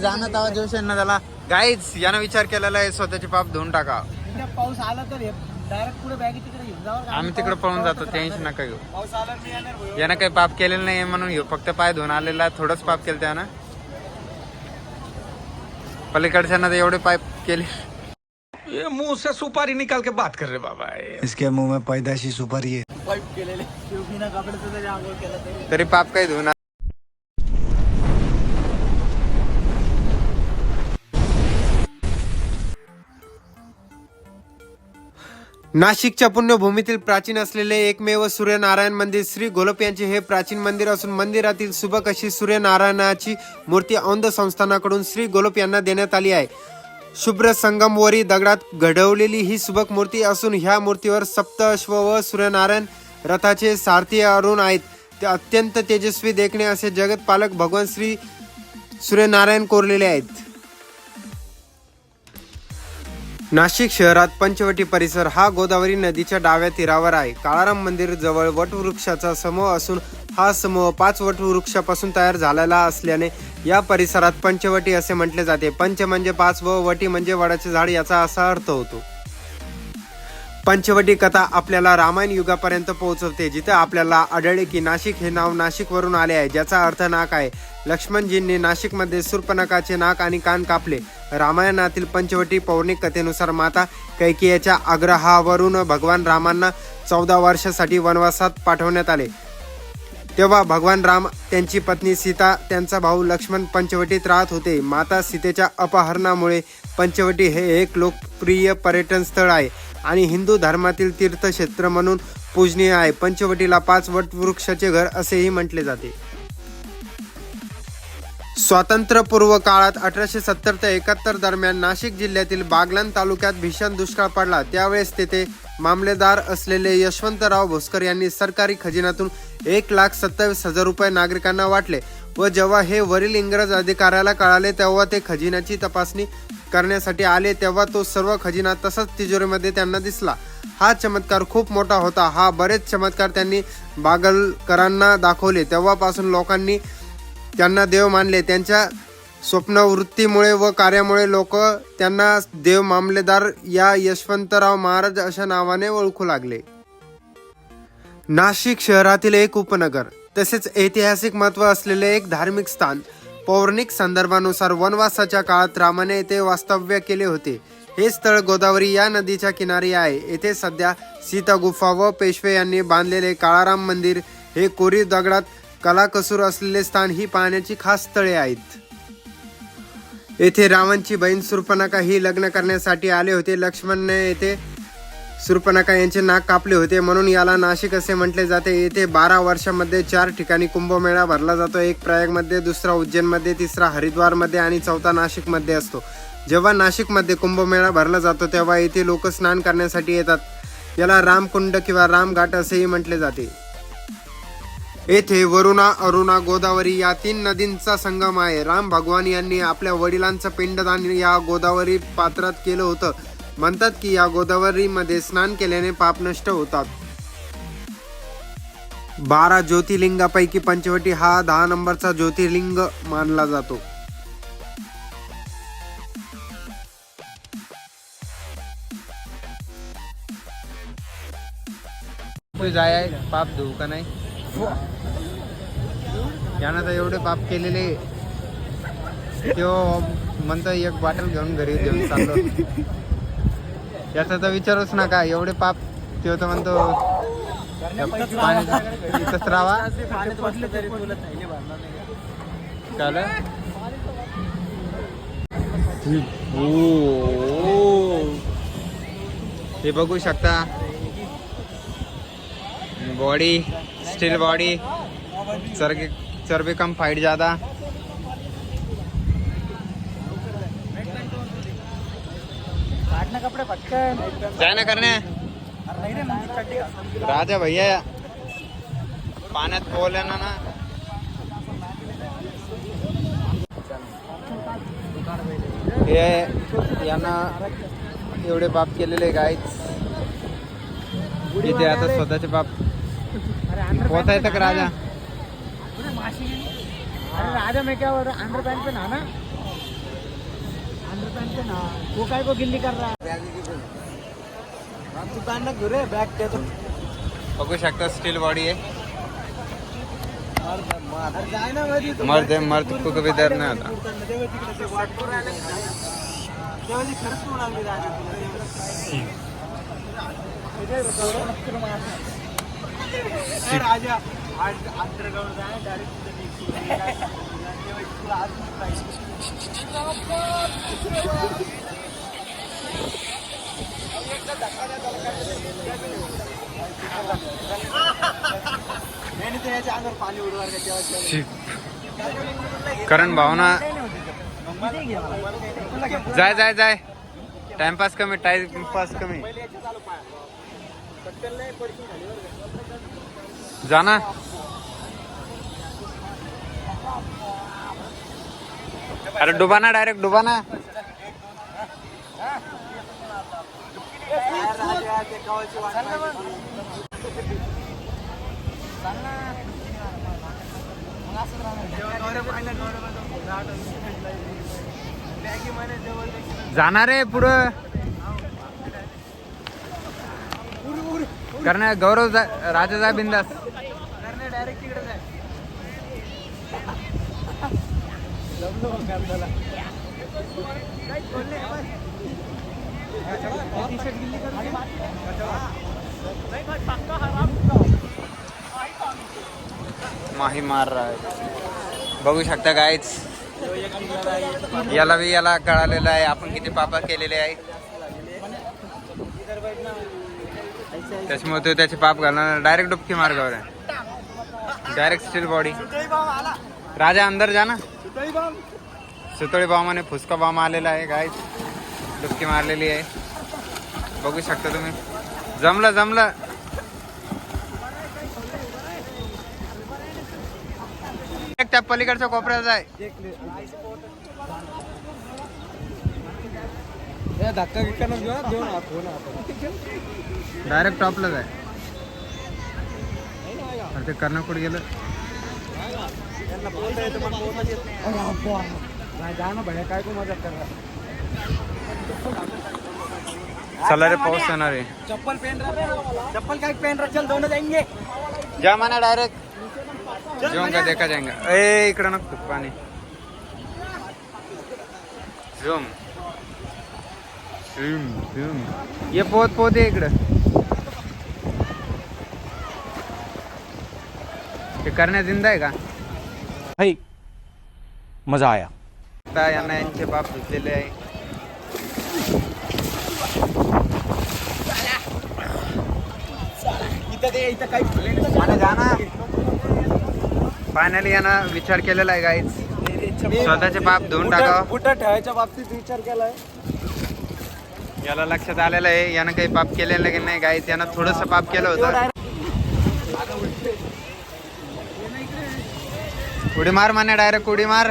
जाणं तेव्हा जोश त्याला. यानं विचार केलेला आहे स्वतःचे पाप धुवून टाका. पाऊस आला तर डायरेक्ट पुढे बॅगी तिकडे घेऊन जावं आम्ही तिकडे पळून जातो टेन्शन नका घेऊ. पाऊस आला मी येणार भाऊ. यानं काही पाप केलेलं नाही म्हणून घेऊ फक्त पाय धुवून आलेला आहे. थोडंच पाप केलं त्यानं. पलीकडच्यांना तर एवढे पाय केले. ये मुँह से सुपारी निकाल के बात कर रहे बाबा इसके मुँह में पैदाशी सुपारी है। पाईप केलेले शिव कपड्याचं जरी आंघोळ केलं तरी तरी पाप काही धुवून नाशिकच्या पुण्यभूमीतील प्राचीन असलेले एकमेव सूर्यनारायण मंदिर श्री गोलप यांचे हे प्राचीन मंदिर असून मंदिरातील सुबक अशी सूर्यनारायणाची मूर्ती औंध संस्थानाकडून श्री गोलप यांना देण्यात आली आहे. शुभ्र संगमवरी दगडात घडवलेली ही सुबक मूर्ती असून ह्या मूर्तीवर सप्त अश्व व सूर्यनारायण रथाचे सारथी अरुण आहेत. ते अत्यंत तेजस्वी देखणे असे जगत पालक भगवान श्री सूर्यनारायण कोरलेले आहेत. नाशिक शहरात पंचवटी परिसर हा गोदावरी नदीच्या डाव्या तीरावर आहे. काळाराम मंदिर जवळ वटवृक्षाचा समूह असून हा समूह पाच वटवृक्षापासून तयार झालेला असल्याने या परिसरात पंचवटी असे म्हटले जाते. पंच म्हणजे पाच व वटी म्हणजे वडाचे झाड याचा असा अर्थ होतो. पंचवटी कथा आपल्याला रामायण युगापर्यंत पोहोचवते जिथे आपल्याला आढळले की नाशिक हे नाव नाशिकवरून आले आहे ज्याचा अर्थ नाक आहे. लक्ष्मणजींनी नाशिकमध्ये सूर्पनकाचे नाक आणि कान कापले. रामायणातील पंचवटी पौर्णिक कथेनुसार माता कैकेयाच्या आग्रहावरून भगवान रामांना चौदा वर्षासाठी वनवासात पाठवण्यात आले. तेव्हा भगवान राम त्यांची पत्नी सीता त्यांचा भाऊ लक्ष्मण पंचवटीत राहत होते. माता सीतेच्या अपहरणामुळे पंचवटी हे एक लोकप्रिय पर्यटन स्थळ आहे. आणि हिंदू धर्मातील तीर्थक्षेत्र म्हणून पूजनीय आहे. पंचवटीला पाच वटवृक्षाचे घर असेही म्हटले जाते. स्वातंत्र्यपूर्व काळात अठराशे सत्तर ते एकाहत्तर दरम्यान नाशिक जिल्ह्यातील बागलान तालुक्यात भीषण दुष्काळ पडला. त्यावेळेस तेथे मामलेदार असलेले यशवंतराव भोसकर यांनी सरकारी खजिन्यातून एक लाख सत्तावीस हजार रुपये नागरिकांना वाटले व जेव्हा हे वरील इंग्रज अधिकाऱ्याला कळाले तेव्हा ते खजिन्याची तपासणी करण्यासाठी आले तेव्हा तो सर्व खजिना तसाच तिजोरीमध्ये त्यांना दिसला. हा चमत्कार खूप मोठा होता. हा बरेच चमत्कार त्यांनी बागलकरांना दाखवले. तेव्हापासून लोकांनी त्यांना देव मानले. त्यांच्या स्वप्नवृत्तीमुळे व कार्यामुळे लोक त्यांना देव मामलेदार या यशवंतराव महाराज अशा नावाने ओळखू लागले. नाशिक शहरातील एक उपनगर तसेच ऐतिहासिक महत्त्व असलेले एक धार्मिक स्थान पौराणिक संदर्भानुसार वनवासाच्या काळात रामाने येथे वास्तव्य केले होते. हे स्थळ गोदावरी या नदीच्या किनारी आहे. येथे सध्या सीता गुफा व पेशवे यांनी बांधलेले काळाराम मंदिर हे कोरीव दगडात कलाकसूर असलेले स्थान ही पाहण्याची खास स्थळे आहेत. येथे रावणची बहीण सुर्पनका ही लग्न करण्यासाठी आले होते. लक्ष्मणने येथे सुर्पनका यांचे नाक कापले होते. म्हणून याला नाशिक असे म्हटले जाते. येथे बारा वर्षामध्ये चार ठिकाणी कुंभमेळा भरला जातो. एक प्रयागमध्ये दुसरा उज्जैनमध्ये तिसरा हरिद्वारमध्ये आणि चौथा नाशिकमध्ये असतो. जेव्हा नाशिकमध्ये कुंभमेळा भरला जातो तेव्हा येथे लोक स्नान करण्यासाठी येतात. याला रामकुंड किंवा रामघाट असेही म्हटले जाते. येथे वरुणा अरुणा गोदावरी या तीन नदींचा संगम आहे. राम भगवान यांनी आपल्या वडिलांचं पिंडदान या गोदावरी पात्रात केलं होतं. म्हणतात की या गोदावरीमध्ये स्नान केल्याने पाप नष्ट होतात. बारा ज्योतिर्लिंगापैकी पंचवटी हा दहा नंबरचा ज्योतिर्लिंग मानला जातो. जाय पाप धुऊ का नाही? यानं तर एवढे पाप केलेले. तो म्हणतो एक बॉटल घेऊन घरी देऊन चाललो. याचा तर विचारूच नका एवढे पाप तो तर म्हणतो पाणी इथंच राहावा पाण्यात हे बघू शकता. Body steel body. चरबी चरबी कम फाईट ज्यादा. काढ ना कपडे पटकन जाय ना करणे. राजा भैया पाण्यात पोहल्या ना ना। हे यांना एवढे बाप केलेले गायच इथे आता स्वतःचे बाप. पोहता येतं का राजा. राजा मैं क्या बोल रहा अंडर पॅन्ट पे ना टेंशन ना वो काय को गिल्ली कर रहा तू कांदा घेऊ रे बॅग देतो बघू शकता स्टील बॉडी आहे. मर्द मर्द कुक भी दर नाही होता तेव्हा तिकडे ते वाट करून राहिले ना. तेव्हा ती खरंच म्हणून आली राजा. हे जाय डायरेक्ट करण भावना। जाय जाय जाय टाइमपास कमी टाइम पास कमी। जाना। अरे डुबाना डायरेक्ट डुबाना. जाणार रे पुढं. कारण गौरव जा राजा जा बिंदास. डायरेक्ट तिकडे माही मार रहा है बघू शकता कायच याला बी याला कळालेलं आहे. आपण किती पापा केलेले आहे. त्याच्यामुळे तो त्याचे पाप घालणार डायरेक्ट डुबकी मार आहे. डायरेक्ट स्टील बॉडी राजा अंदर जा ना. सुतळी बॉम्बाने फुसका बॉम्ब आलेला आहे गायच डुबकी मारलेली आहे. बघू शकता तुम्ही. जमलं जमलं. त्या पलीकडच्या कोपऱ्यात जाय. धक्का डायरेक्ट टॉपला जाय. अरे ते गेलं. त्यांना बोलता येतं पण बोलता येत नाही नाही जा ना भैया काय को मदत करणार चला रे। पाऊस येणार आहे चप्पल पहन रहा चप्पल काय पहन रहा चल दोनों जाएँगे। जा म्हणा डायरेक्ट। जेवण का देखा जाएगा। ए इकडं नको पाणी। झुम। झुम झुम ये पोत पोत आहे इकडं। ते करण्या जिंदा आहे का? भाई मजा आया. आता यांना यांचे बाप धुतलेले आहे. फायनली यानं विचार केलेला आहे गाईच स्वतःचे पाप धुवून टाकावं. बुटा ठेवायच्या बाबतीत विचार केलाय. याला लक्षात आलेलं आहे यानं काही पाप केलेलं की नाही गाईच यानं थोडस पाप केलं होतं. उडी मार माने डायरेक्ट उडी मार.